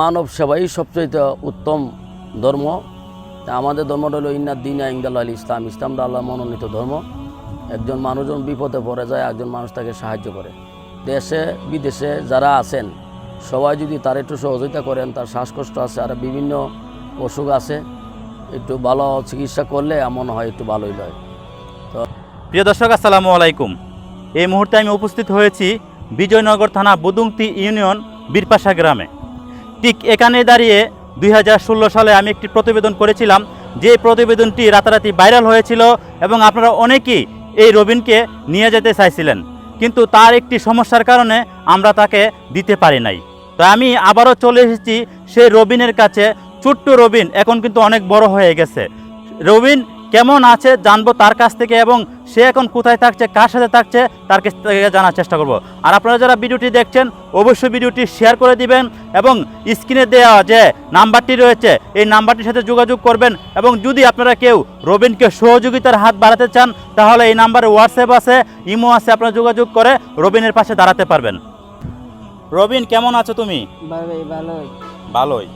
মানব সেবাই সবচেয়ে উত্তম ধর্ম। তা আমাদের ধর্মটা হলো ইন্নাদ দিন ইংদাল ইসলাম। ইসলামটা আল্লাহ মনোনীত ধর্ম। একজন মানুষজন বিপদে পড়ে যায়, একজন মানুষ তাকে সাহায্য করে। দেশে, বিদেশে যারা আছেন, সবাই যদি তার একটু সহযোগিতা করেন, তার শ্বাসকষ্ট আছে, আর বিভিন্ন অসুখ আছে, একটু ভালো চিকিৎসা করলে এমন হয়, একটু ভালোই হয় প্রিয় দর্শক, আসসালামু আলাইকুম। এই মুহূর্তে আমি উপস্থিত হয়েছি বিজয়নগর থানা বুদুংতি ইউনিয়ন বীরপাশা গ্রামে। ঠিক এখানে দাঁড়িয়ে দুই হাজার ষোলো সালে আমি একটি প্রতিবেদন করেছিলাম। যে প্রতিবেদনটি রাতারাতি ভাইরাল হয়েছিল এবং আপনারা অনেকেই এই রবিনকে নিয়ে যেতে চাইছিলেন। কিন্তু তার একটি সমস্যার কারণে আমরা তাকে দিতে পারি নাই। তো আমি আবারও চলে এসেছি সেই রবিনের কাছে। ছোট্ট রবিন এখন কিন্তু অনেক বড় হয়ে গেছে। রবিন কেমন আছে জানব তার কাছ থেকে এবং সে এখন কোথায় থাকছে কার সাথে থাকছে তার কাছ থেকে জানার চেষ্টা করব। আর আপনারা যারা ভিডিওটি দেখছেন অবশ্যই ভিডিওটি শেয়ার করে দিবেন এবং স্ক্রিনে দেওয়া যে নাম্বারটি রয়েছে এই নাম্বারটির সাথে যোগাযোগ করবেন এবং যদি আপনারা কেউ রবিনকে সহযোগিতার হাত বাড়াতে চান তাহলে এই নাম্বারে হোয়াটসঅ্যাপ আছে ইমো আছে আপনারা যোগাযোগ করে রবিনের পাশে দাঁড়াতে পারবেন। রবিন কেমন আছো তুমি? ভালোই ভালোই। ভালোই।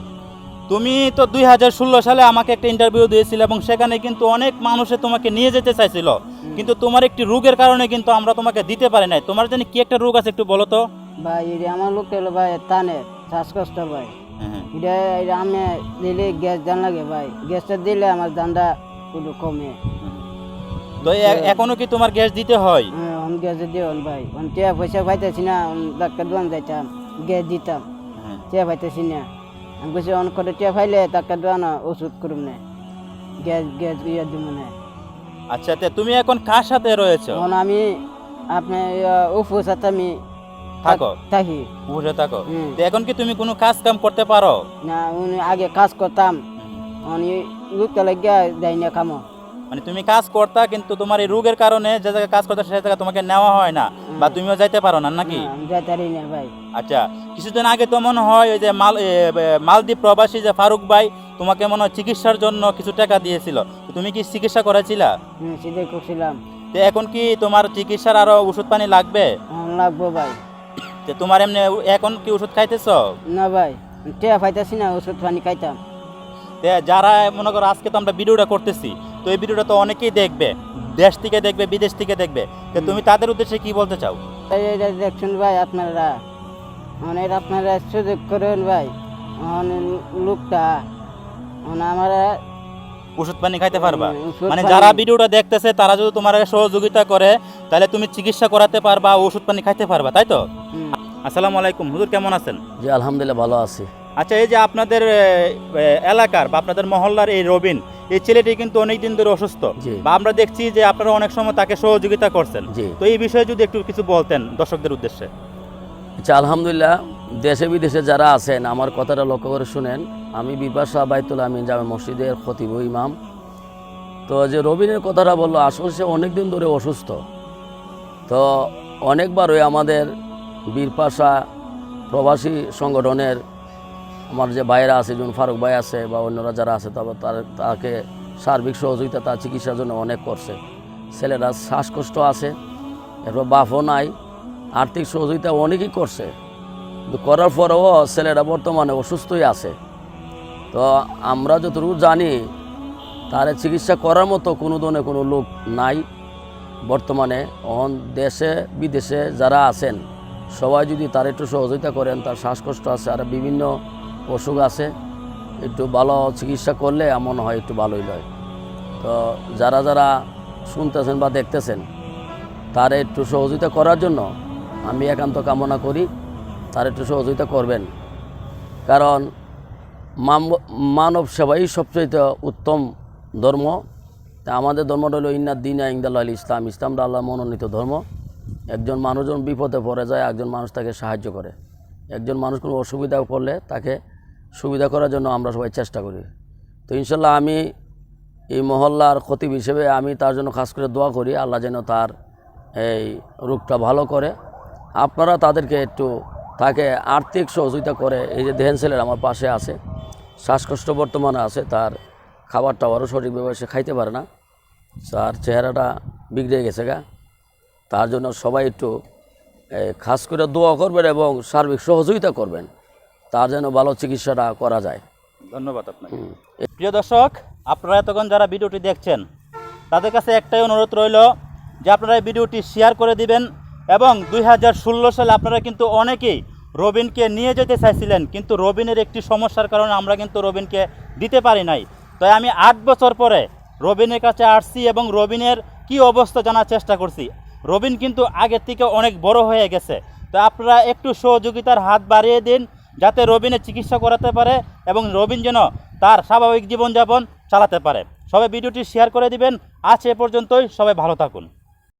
তুমি তো দুই হাজার ষোলো সালে আমাকে একটা ইন্টারভিউ দিয়েছিলে এবং সেখানে কিন্তু অনেক মানুষে তোমাকে নিয়ে যেতে চাইছিল। কিন্তু তোমার একটি রোগের কারণে কিন্তু আমরা তোমাকে দিতে পারি নাই। তোমার জন্য কি একটা রোগ আছে একটু বলো তো? ভাই এটা আমার লোক হলো ভাই টানে শ্বাসকষ্ট ভাই। এটা এটা আমি দিলে গ্যাস দান লাগে ভাই। গ্যাসটা দিলে আমার দানটা একটু কমে। তো এখনও কি তোমার গ্যাস দিতে হয়? হ্যাঁ, অন গ্যাস দিও ভাই। অন টিয়া পয়সা পাইতেছি না ডাক্তার দোকান যাইতাম গ্যাস দিতাম। টিয়া পাইতেছি না। আমি বলছি অন করে টিয়া তাকে ডাক্তার না ওষুধ করুম না। গ্যাস গ্যাস ইয়ে দিব না। আচ্ছা তে তুমি এখন কার সাথে রয়েছো? এখন আমি আপনি উফু সাথে আমি থাকো। থাকি বসে থাকো। তো এখন কি তুমি কোনো কাজ কাম করতে পারো? না উনি আগে কাজ করতাম। উনি লোকটা লাগিয়া দেয় না খামো। মানে তুমি কাজ করতা কিন্তু তোমার এই রোগের কারণে যে জায়গায় কাজ করতে সে জায়গায় তোমাকে নেওয়া হয় না। বা তুমিও যাইতে পারো না নাকি? না ভাই। আচ্ছা কিছুদিন আগে তো মনে হয় ওই যে মাল মালদ্বীপ প্রবাসী যে ফারুক ভাই তোমাকে মনে হয় চিকিৎসার জন্য কিছু টাকা দিয়েছিল। তুমি কি চিকিৎসা করেছিলা? সেটাই করছিলাম। তো এখন কি তোমার চিকিৎসার আরও ওষুধ পানি লাগবে? এখন লাগবো ভাই। তো তোমার এমনি এখন কি ওষুধ খাইতেছ? না ভাই টিয়া পাইতেছি না ওষুধ পানি খাইতাম। যারা মনে করো আজকে তো আমরা ভিডিওটা করতেছি তো এই ভিডিওটা তো অনেকেই দেখবে। দেশ থেকে দেখবে বিদেশ থেকে দেখবে। তো তুমি তাদের উদ্দেশ্যে কি বলতে চাও? দেখছেন ভাই আপনারা মানে এটা আপনারা সুযোগ করেন ভাই। মানে লোকটা মানে আমরা ওষুধ পানি খাইতে পারবা। মানে যারা ভিডিওটা দেখতেছে তারা যদি তোমার সহযোগিতা করে তাহলে তুমি চিকিৎসা করাতে পারবা ওষুধ পানি খাইতে পারবা তাই তো? আসসালামু আলাইকুম হুজুর কেমন আছেন? যে আলহামদুলিল্লাহ ভালো আছি। আচ্ছা এই যে আপনাদের এলাকার বা আপনাদের মহল্লার এই রবিন এই ছেলেটি কিন্তু অনেক দিন ধরে অসুস্থ। বা আমরা দেখছি যে আপনারা অনেক সময় তাকে সহযোগিতা করছেন। তো এই বিষয়ে যদি একটু কিছু বলতেন দর্শকদের উদ্দেশ্যে। আচ্ছা আলহামদুলিল্লাহ দেশে বিদেশে যারা আছেন আমার কথাটা লক্ষ্য করে শুনেন। আমি বিপাশা বাইতুল আমিন জামে মসজিদের খতিব ইমাম। তো যে রবিনের কথাটা বলল আসলে সে অনেক দিন ধরে অসুস্থ। তো অনেকবারই আমাদের বীরপাশা প্রবাসী সংগঠনের আমার যে ভাইরা আছে যেমন ফারুক ভাই আছে বা অন্যরা যারা আছে তবে তার, তাকে সার্বিক সহযোগিতা, তার চিকিৎসার জন্য অনেক করছে। ছেলেরা শ্বাসকষ্ট আছে, এরপর বাফও নাই, আর্থিক সহযোগিতা অনেকেই করছে। কিন্তু করার পরেও ছেলেরা বর্তমানে অসুস্থই আছে। তো আমরা যতটুকু জানি, তার চিকিৎসা করার মতো কোনো ধরনের কোনো লোক নাই। বর্তমানে অন দেশে, বিদেশে যারা আছেন, সবাই যদি তার একটু সহযোগিতা করেন, তার শ্বাসকষ্ট আছে, আর বিভিন্ন অসুখ আছে, একটু ভালো চিকিৎসা করলে এমন হয়, একটু ভালোই হয় তো যারা যারা শুনতেছেন বা দেখতেছেন, তার একটু সহযোগিতা করার জন্য আমি একান্ত কামনা করি, তার একটু সহযোগিতা করবেন। কারণ মানব সেবাই সবচেয়ে উত্তম ধর্ম। তা আমাদের ধর্মটা হলো ইন্নাদ দিন ইংদাল ইসলাম। ইসলামটা আল্লাহ মনোনীত ধর্ম। একজন মানুষজন বিপদে পড়ে যায়, একজন মানুষ তাকে সাহায্য করে। একজন মানুষ কোনো অসুবিধা করলে তাকে সুবিধা করার জন্য আমরা সবাই চেষ্টা করি। তো ইনশাল্লাহ আমি এই মহল্লার খতিব হিসেবে আমি তার জন্য খাস করে দোয়া করি, আল্লাহ যেন তার এই রোগটা ভালো করে। আপনারা তাদেরকে একটু তাকে আর্থিক সহযোগিতা করে, এই যে দেহেন ছেলের আমার পাশে আছে, শ্বাসকষ্ট বর্তমানে আছে, তার খাবার টাবারও সঠিকভাবে সে খাইতে পারে না। তার চেহারাটা বিগড়ে গেছে গা। তার জন্য সবাই একটু খাস করে দোয়া করবেন এবং সার্বিক সহযোগিতা করবেন। তার যেন ভালো চিকিৎসাটা করা যায়। ধন্যবাদ আপনাকে। প্রিয় দর্শক আপনারা এতক্ষণ যারা ভিডিওটি দেখছেন তাদের কাছে একটাই অনুরোধ রইল যে আপনারা এই ভিডিওটি শেয়ার করে দিবেন এবং দুই হাজার ষোলো সালে আপনারা কিন্তু অনেকেই রবিনকে নিয়ে যেতে চাইছিলেন কিন্তু রবিনের একটি সমস্যার কারণে আমরা কিন্তু রবিনকে দিতে পারি নাই। তাই আমি আট বছর পরে রবিনের কাছে আসছি এবং রবিনের কি অবস্থা জানার চেষ্টা করছি। রবিন কিন্তু আগের থেকে অনেক বড় হয়ে গেছে। তো আপনারা একটু সহযোগিতার হাত বাড়িয়ে দিন যাতে রবিনের চিকিৎসা করাতে পারে এবং রবিন যেন তার স্বাভাবিক জীবনযাপন চালাতে পারে। সবাই ভিডিওটি শেয়ার করে দিবেন। আজ এ পর্যন্তই। সবাই ভালো থাকুন।